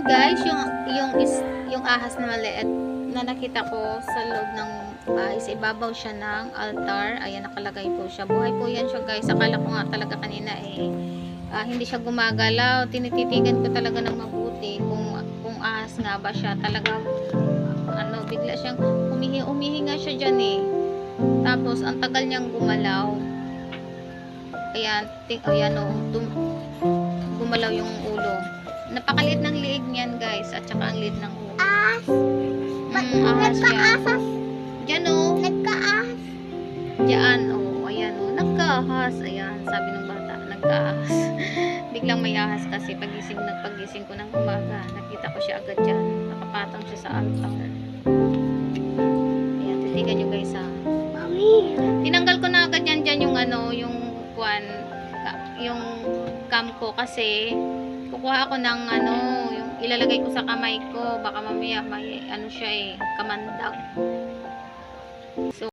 Guys, yung yung is yung ahas na maliit na nakita ko sa loob ng bahay. Sa ibabaw siya ng altar. Ayan, nakalagay po siya. Buhay po yan siya guys. Akala ko nga talaga kanina eh, ah, hindi siya gumagalaw. Tinititigan ko talaga ng mabuti kung, kung ahas nga ba siya. Talaga, ano, bigla siyang umihi, umihinga siya dyan eh. Tapos, ang tagal niyang gumalaw. Ayan, ting, ayan o, tum- gumalaw yung ulo. Napakaliit ng liig niyan guys, at saka ang liit ng ulo. Mm, ahas siya. Nagkaasas. Diyan o. Nagkaahas. Diyan o. Ayan o. Nagkaahas. Ayan. Sabi ng bata. Nagkaahas. Biglang may ahas kasi pagising nagpagising ko ng umaga. Nakita ko siya agad dyan. Nakapatong siya sa altar. Ayan. Titigan nyo guys ha. Mami. Tinanggal ko na agad yan dyan yung ano. Yung kwan. Yung cam ko kasi kukuha ako ng ano. Yung ilalagay ko sa kamay ko. Baka mamaya may ano siya eh. Kamandag. So,